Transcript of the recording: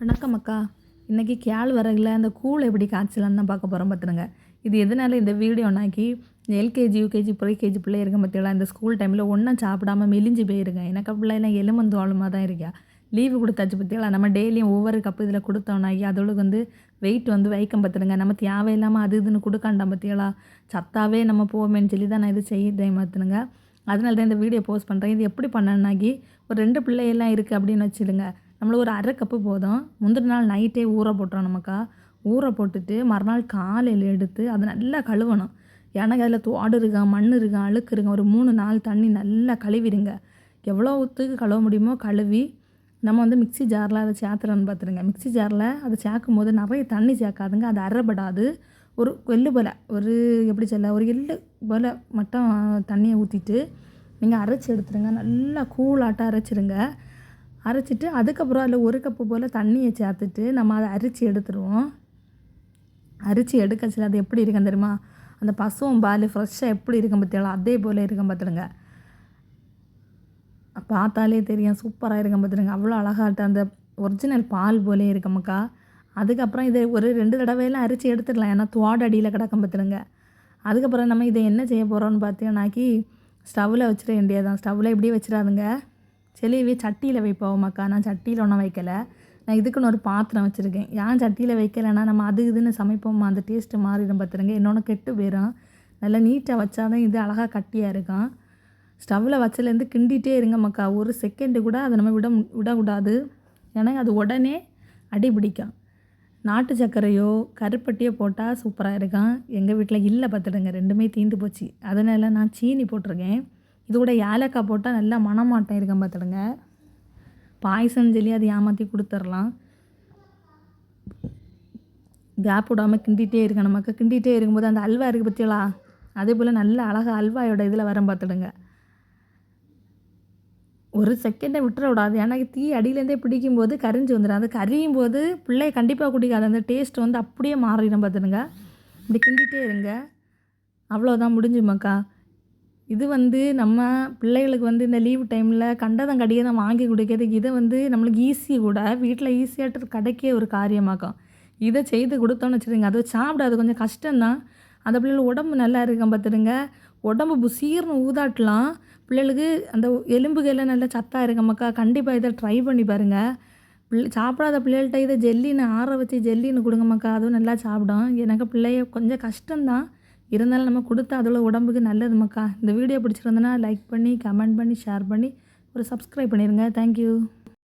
வணக்கம் அக்கா. இன்றைக்கி கேள் வரகில் அந்த கூழ் எப்படி காய்ச்சலான்னு தான் பார்க்க போகிறோம் பார்த்துருங்க. இது எதனால இந்த வீடியோனாக்கி எல்கேஜி யூகேஜி ப்ரீகேஜி பிள்ளை இருக்க பார்த்தீங்களா இந்த ஸ்கூல் டைமில் ஒன்றும் சாப்பிடாம மெலிஞ்சு போயிருங்க. எனக்கு பிள்ளைலாம் எலுமந்து தான் இருக்கா. லீவு கொடுத்தாச்சு பார்த்தீங்களா நம்ம டெய்லியும் ஒவ்வொரு கப்பு இதில் கொடுத்தோம்னாக்கி அதோடு வந்து வெயிட் வந்து வைக்கம் பார்த்துருங்க. நம்ம தேவையில்லாமல் அது இதுன்னு கொடுக்காண்டாம் பார்த்தீங்களா சத்தாவே நம்ம போவோமேன்னு சொல்லி தான் நான் இது செய்தேன் பார்த்துனுங்க அதனால தான் இந்த வீடியோ போஸ்ட் பண்ணுறேன் இது எப்படி பண்ணனாக்கி ஒரு ரெண்டு பிள்ளையெல்லாம் இருக்குது அப்படின்னு வச்சுடுங்க நம்மளுக்கு ஒரு அரை கப்பு போதும். முந்தின நாள் நைட்டே ஊற போட்டுறோம் நமக்கா. ஊற போட்டுட்டு மறுநாள் காலையில் எடுத்து அதை நல்லா கழுவணும். எனக்கு அதில் தோடு இருக்கா மண் இருக்கா அழுக்கு இருக்கா ஒரு மூணு நாள் தண்ணி நல்லா கழுவிடுங்க. எவ்வளோ ஊற்றுக்கு கழுவ முடியுமோ கழுவி நம்ம வந்து மிக்ஸி ஜாரில் அதை சேர்த்துறோன்னு பார்த்துருங்க. மிக்ஸி ஜாரில் அதை சேர்க்கும் போது நிறைய தண்ணி சேர்க்காதுங்க. அது அரைப்படாது ஒரு எள்ளு போல் ஒரு எப்படி சொல்ல ஒரு எள்ளு போல் மட்டும் தண்ணியை ஊற்றிட்டு நீங்கள் அரைச்சி எடுத்துருங்க. நல்லா கூலாட்டம் அரைச்சிருங்க. அரைச்சிட்டு அதுக்கப்புறம் அதில் ஒரு கப்பு போல் தண்ணியை சேர்த்துட்டு நம்ம அதை அரிச்சு எடுத்துருவோம். அரிச்சு எடுக்கச்சில் அது எப்படி இருக்கும் தெரியுமா? அந்த பசுவும் பால் ஃப்ரெஷ்ஷாக எப்படி இருக்கும் பார்த்திங்களா? அதே போல் இருக்கும் பார்த்துடுங்க. பார்த்தாலே தெரியும் சூப்பராக இருக்கும் பார்த்துடுங்க. அவ்வளோ அழகாட்ட அந்த ஒரிஜினல் பால் போலே இருக்கமுக்கா அதுக்கப்புறம் இதை ஒரு ரெண்டு தடவையெல்லாம் அரிச்சு எடுத்துடலாம். ஏன்னா துவாடடியில் அடியில் கிடக்கும் பார்த்துடுங்க. அதுக்கப்புறம் நம்ம இதை என்ன செய்ய போகிறோம்னு பார்த்தீங்கன்னாக்கி ஸ்டவ்வில் வச்சிட வேண்டியதான் ஸ்டவ்வில் இப்படியே வச்சிடாதுங்க. செலியவே சட்டியில் வைப்போம். அக்கா நான் சட்டியில் ஒன்றும் வைக்கலை. நான் இதுக்குன்னு ஒரு பாத்திரம் வச்சுருக்கேன். ஏன் சட்டியில் வைக்கலைன்னா நம்ம அது இதுன்னு சமைப்போம்மா அந்த டேஸ்ட்டு மாறிடும் பார்த்துருங்க இன்னொன்று கெட்டு போயிடும் நல்லா நீட்டாக வச்சாதான் இது அழகாக கட்டியாக இருக்கும். ஸ்டவ்வில் வச்சலேருந்து கிண்டிகிட்டே இருங்க மக்கா ஒரு செகண்டு கூட அதை நம்ம விட விடக்கூடாது. ஏன்னா அது உடனே அடி பிடிக்கும். நாட்டு சர்க்கரையோ கருப்பட்டியோ போட்டால் சூப்பராக இருக்கும். எங்கள் வீட்டில் இல்லை பார்த்துடுங்க ரெண்டுமே தீந்து போச்சு. அதனால் நான் சீனி போட்டிருக்கேன். இது கூட ஏலக்காய் போட்டால் நல்லா மனமாட்டம் இருக்க பார்த்துடுங்க. பாயசம் சொல்லி அதை ஏமாற்றி கொடுத்துர்லாம் கேப் விடாமல் கிண்டிகிட்டே இருக்கணும் நமக்கு கிண்டிகிட்டே இருக்கும்போது அந்த அல்வா இருக்குது பற்றியலா அதே போல் நல்ல அழகாக அல்வாயோட இதில் வரம் பார்த்துடுங்க. ஒரு செகண்டை விட்டுற விடாது. ஏன்னா தீ அடியிலேருந்தே பிடிக்கும்போது கரிஞ்சு வந்துடும் அது கரியும் போது பிள்ளைய கண்டிப்பாக குடிக்காது. அந்த டேஸ்ட் வந்து அப்படியே மாறிடும் பார்த்துடுங்க. இப்படி கிண்டிகிட்டே இருங்க. அவ்வளோதான் முடிஞ்சுமாக்கா இது வந்து நம்ம பிள்ளைகளுக்கு வந்து இந்த லீவு டைமில் கண்டதம் கடியதம் வாங்கி குடிக்கிறதுக்கு இதை வந்து நம்மளுக்கு ஈஸி கூட வீட்டில் ஈஸியாட்டு கிடைக்க ஒரு காரியமாக்கும். இதை செய்து கொடுத்தோன்னு வச்சுருங்க அது சாப்பிடாது கொஞ்சம் கஷ்டம்தான். அந்த பிள்ளைகள் உடம்பு நல்லா இருக்கும் பார்த்துருங்க உடம்பு புசீர்னு ஊதாட்டலாம். பிள்ளைகளுக்கு அந்த எலும்புகளில் நல்லா சத்தாக இருக்கமாக்கா கண்டிப்பாக இதை ட்ரை பண்ணி பாருங்கள் பிள்ளை சாப்பிடாத பிள்ளைகள்கிட்ட இதை ஜெல்லின்னு ஆற வச்சு ஜெல்லின்னு கொடுங்கம்மாக்கா அதுவும் நல்லா சாப்பிடும். எனக்கு பிள்ளைய கொஞ்சம் கஷ்டம்தான். இருந்தாலும் நம்ம கொடுத்தா அதோட உடம்புக்கு நல்லது மக்கா. இந்த வீடியோ பிடிச்சிருந்தனா லைக் பண்ணி கமெண்ட் பண்ணி ஷேர் பண்ணி ஒரு சப்ஸ்கிரைப் பண்ணிடுங்க தேங்க்யூ